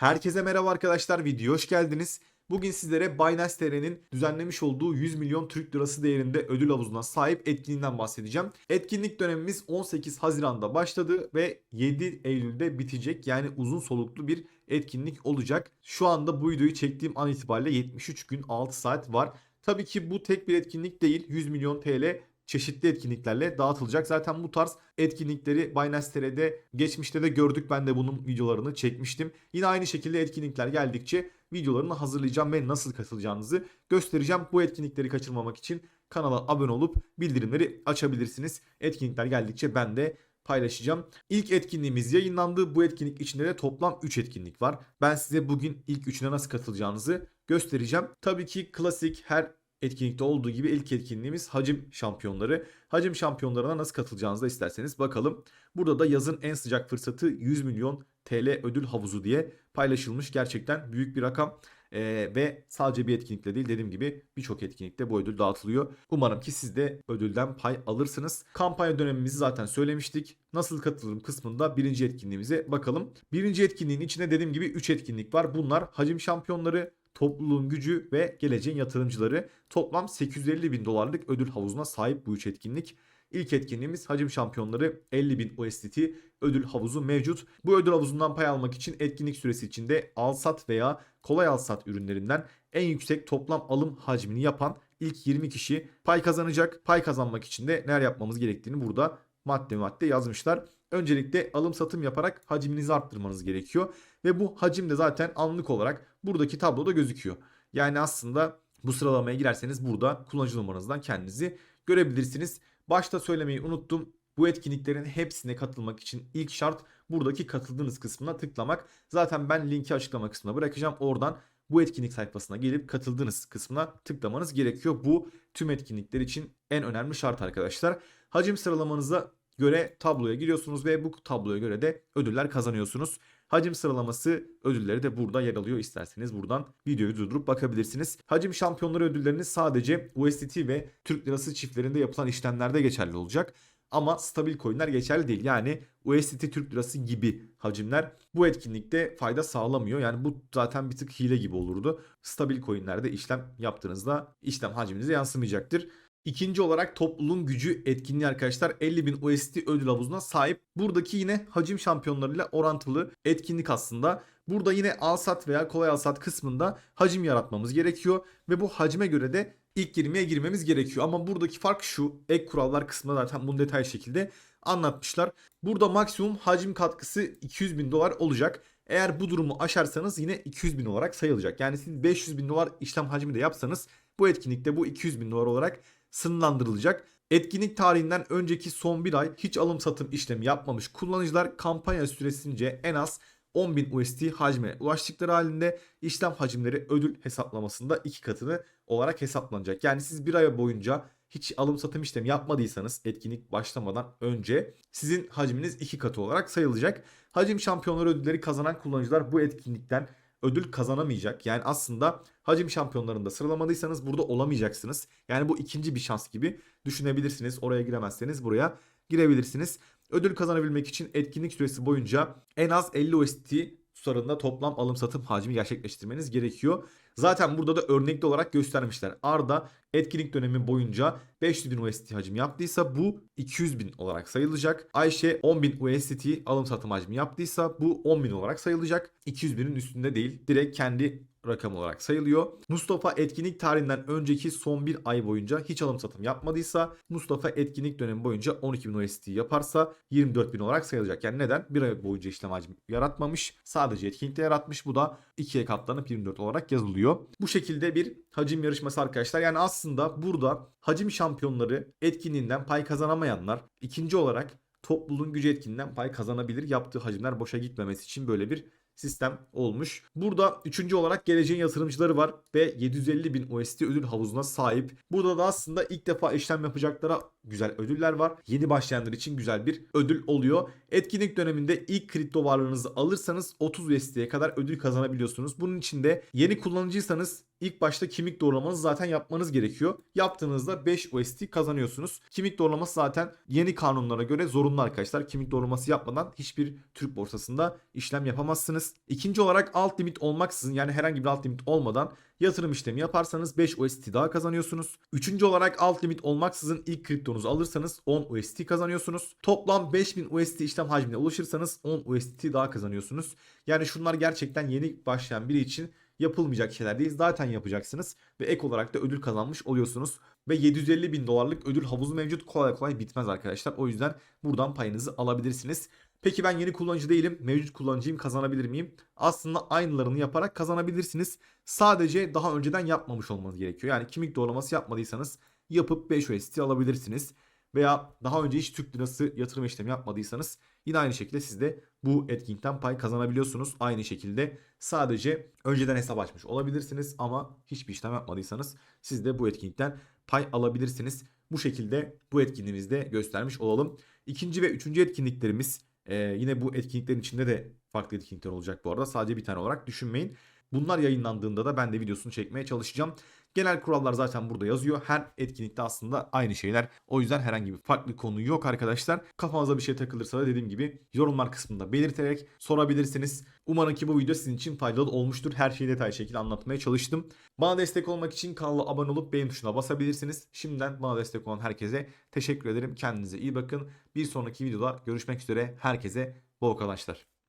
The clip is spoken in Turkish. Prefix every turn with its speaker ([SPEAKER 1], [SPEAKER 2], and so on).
[SPEAKER 1] Herkese merhaba arkadaşlar, videoya hoş geldiniz. Bugün sizlere Binance TR'nin düzenlemiş olduğu 100 milyon Türk lirası değerinde ödül havuzuna sahip etkinliğinden bahsedeceğim. Etkinlik dönemimiz 18 Haziran'da başladı ve 7 Eylül'de bitecek. Yani uzun soluklu bir etkinlik olacak. Şu anda bu videoyu çektiğim an itibariyle 73 gün 6 saat var. Tabii ki bu tek bir etkinlik değil. 100 milyon TL çeşitli etkinliklerle dağıtılacak. Zaten bu tarz etkinlikleri Binance TR'de geçmişte de gördük. Ben de bunun videolarını çekmiştim. Yine aynı şekilde etkinlikler geldikçe videolarını hazırlayacağım ve nasıl katılacağınızı göstereceğim. Bu etkinlikleri kaçırmamak için kanala abone olup bildirimleri açabilirsiniz. Etkinlikler geldikçe ben de paylaşacağım. İlk etkinliğimiz yayınlandı. Bu etkinlik içinde de toplam 3 etkinlik var. Ben size bugün ilk üçüne nasıl katılacağınızı göstereceğim. Tabii ki klasik her etkinlikte olduğu gibi ilk etkinliğimiz hacim şampiyonları. Hacim şampiyonlarına nasıl katılacağınızı da isterseniz bakalım. Burada da yazın en sıcak fırsatı 100 milyon TL ödül havuzu diye paylaşılmış. Gerçekten büyük bir rakam. Ee, ve sadece bir etkinlikle değil dediğim gibi birçok etkinlikte bu ödül dağıtılıyor. Umarım ki siz de ödülden pay alırsınız. Kampanya dönemimizi zaten söylemiştik. Nasıl katılırım kısmında birinci etkinliğimize bakalım. Birinci etkinliğin içinde dediğim gibi 3 etkinlik var. Bunlar hacim şampiyonları, topluluğun gücü ve geleceğin yatırımcıları toplam 850 bin dolarlık ödül havuzuna sahip bu üç etkinlik. İlk etkinliğimiz hacim şampiyonları 50 bin USDT ödül havuzu mevcut. Bu ödül havuzundan pay almak için etkinlik süresi içinde alsat veya kolay alsat ürünlerinden en yüksek toplam alım hacmini yapan ilk 20 kişi pay kazanacak. Pay kazanmak için de neler yapmamız gerektiğini burada madde madde yazmışlar. Öncelikle alım satım yaparak hacminizi arttırmanız gerekiyor. Ve bu hacim de zaten anlık olarak buradaki tabloda gözüküyor. Yani aslında bu sıralamaya girerseniz burada kullanıcı numaranızdan kendinizi görebilirsiniz. Başta söylemeyi unuttum. Bu etkinliklerin hepsine katılmak için ilk şart buradaki katıldığınız kısmına tıklamak. Zaten ben linki açıklama kısmına bırakacağım. Oradan bu etkinlik sayfasına gelip katıldığınız kısmına tıklamanız gerekiyor. Bu tüm etkinlikler için en önemli şart arkadaşlar. Hacim sıralamanıza göre tabloya giriyorsunuz ve bu tabloya göre de ödüller kazanıyorsunuz. Hacim sıralaması ödülleri de burada yer alıyor. İsterseniz buradan videoyu durdurup bakabilirsiniz. Hacim şampiyonları ödülleriniz sadece USDT ve Türk lirası çiftlerinde yapılan işlemlerde geçerli olacak. Ama stabil coinler geçerli değil. Yani USDT Türk lirası gibi hacimler bu etkinlikte fayda sağlamıyor. Yani bu zaten bir tık hile gibi olurdu. Stabil coinlerde işlem yaptığınızda işlem hacminize yansımayacaktır. İkinci olarak topluluğun gücü etkinliği arkadaşlar 50 bin USD ödül havuzuna sahip. Buradaki yine hacim şampiyonlarıyla orantılı etkinlik aslında. Burada yine alsat veya kolay alsat kısmında hacim yaratmamız gerekiyor. Ve bu hacme göre de ilk 20'ye girmemiz gerekiyor. Ama buradaki fark şu ek kurallar kısmında zaten bunu detaylı şekilde anlatmışlar. Burada maksimum hacim katkısı 200 bin dolar olacak. Eğer bu durumu aşarsanız yine 200 bin olarak sayılacak. Yani siz 500 bin dolar işlem hacmi de yapsanız bu etkinlikte bu 200 bin dolar olarak sınırlandırılacak. Etkinlik tarihinden önceki son bir ay hiç alım satım işlemi yapmamış kullanıcılar kampanya süresince en az 10.000 USD hacme ulaştıkları halinde işlem hacimleri ödül hesaplamasında iki katını olarak hesaplanacak. Yani siz bir ay boyunca hiç alım satım işlemi yapmadıysanız etkinlik başlamadan önce sizin hacminiz iki katı olarak sayılacak. Hacim şampiyonları ödülleri kazanan kullanıcılar bu etkinlikten ödül kazanamayacak. Yani aslında hacim şampiyonlarında sıralamadıysanız burada olamayacaksınız. Yani bu ikinci bir şans gibi düşünebilirsiniz. Oraya giremezseniz buraya girebilirsiniz. Ödül kazanabilmek için etkinlik süresi boyunca en az 50 USDT tutarında toplam alım satım hacmi gerçekleştirmeniz gerekiyor. Zaten burada da örnekli olarak göstermişler. Arda etkinlik dönemi boyunca 500 bin USDT hacim yaptıysa bu 200 bin olarak sayılacak. Ayşe 10 bin USDT alım satım hacmi yaptıysa bu 10 bin olarak sayılacak. 200 binin üstünde değil. Direkt kendi rakam olarak sayılıyor. Mustafa etkinlik tarihinden önceki son bir ay boyunca hiç alım satım yapmadıysa Mustafa etkinlik dönemi boyunca 12.000 USDT yaparsa 24.000 olarak sayılacak. Yani neden? Bir ay boyunca işlem hacmi yaratmamış. Sadece etkinlikte yaratmış. Bu da 2'ye katlanıp 24 olarak yazılıyor. Bu şekilde bir hacim yarışması arkadaşlar. Yani aslında burada hacim şampiyonları etkinliğinden pay kazanamayanlar ikinci olarak topluluğun gücü etkinliğinden pay kazanabilir. Yaptığı hacimler boşa gitmemesi için böyle bir sistem olmuş. Burada üçüncü olarak geleceğin yatırımcıları var ve 750 bin USD ödül havuzuna sahip. Burada da aslında ilk defa işlem yapacaklara güzel ödüller var. Yeni başlayanlar için güzel bir ödül oluyor. Etkinlik döneminde ilk kripto varlığınızı alırsanız 30 USD'ye kadar ödül kazanabiliyorsunuz. Bunun için de yeni kullanıcıysanız ilk başta kimlik doğrulamanızı zaten yapmanız gerekiyor. Yaptığınızda 5 USD kazanıyorsunuz. Kimlik doğrulaması zaten yeni kanunlara göre zorunlu arkadaşlar. Kimlik doğrulaması yapmadan hiçbir Türk borsasında işlem yapamazsınız. İkinci olarak alt limit olmaksızın yani herhangi bir alt limit olmadan yatırım işlemi yaparsanız 5 UST daha kazanıyorsunuz. Üçüncü olarak alt limit olmaksızın ilk kriptonuzu alırsanız 10 UST kazanıyorsunuz. Toplam 5000 UST işlem hacmine ulaşırsanız 10 UST daha kazanıyorsunuz. Yani şunlar gerçekten yeni başlayan biri için yapılmayacak şeyler değil. Zaten yapacaksınız ve ek olarak da ödül kazanmış oluyorsunuz. Ve 750 bin dolarlık ödül havuzu mevcut. Kolay kolay bitmez arkadaşlar. O yüzden buradan payınızı alabilirsiniz. Peki ben yeni kullanıcı değilim. Mevcut kullanıcıyım kazanabilir miyim? Aslında aynılarını yaparak kazanabilirsiniz. Sadece daha önceden yapmamış olmanız gerekiyor. Yani kimlik doğrulaması yapmadıysanız yapıp 5 UST alabilirsiniz. Veya daha önce hiç Türk lirası yatırım işlemi yapmadıysanız yine aynı şekilde siz de bu etkinlikten pay kazanabiliyorsunuz. Aynı şekilde sadece önceden hesap açmış olabilirsiniz ama hiçbir işlem yapmadıysanız siz de bu etkinlikten pay alabilirsiniz. Bu şekilde bu etkinliğimizde göstermiş olalım. İkinci ve üçüncü etkinliklerimiz ee, yine bu etkinliklerin içinde de farklı etkinlikler olacak bu arada. Sadece bir tane olarak düşünmeyin. Bunlar yayınlandığında da ben de videosunu çekmeye çalışacağım. Genel kurallar zaten burada yazıyor. Her etkinlikte aslında aynı şeyler. O yüzden herhangi bir farklı konu yok arkadaşlar. Kafanıza bir şey takılırsa da dediğim gibi yorumlar kısmında belirterek sorabilirsiniz. Umarım ki bu video sizin için faydalı olmuştur. Her şeyi detaylı şekilde anlatmaya çalıştım. Bana destek olmak için kanala abone olup beğen tuşuna basabilirsiniz. Şimdiden bana destek olan herkese teşekkür ederim. Kendinize iyi bakın. Bir sonraki videoda görüşmek üzere. Herkese bol kazançlar.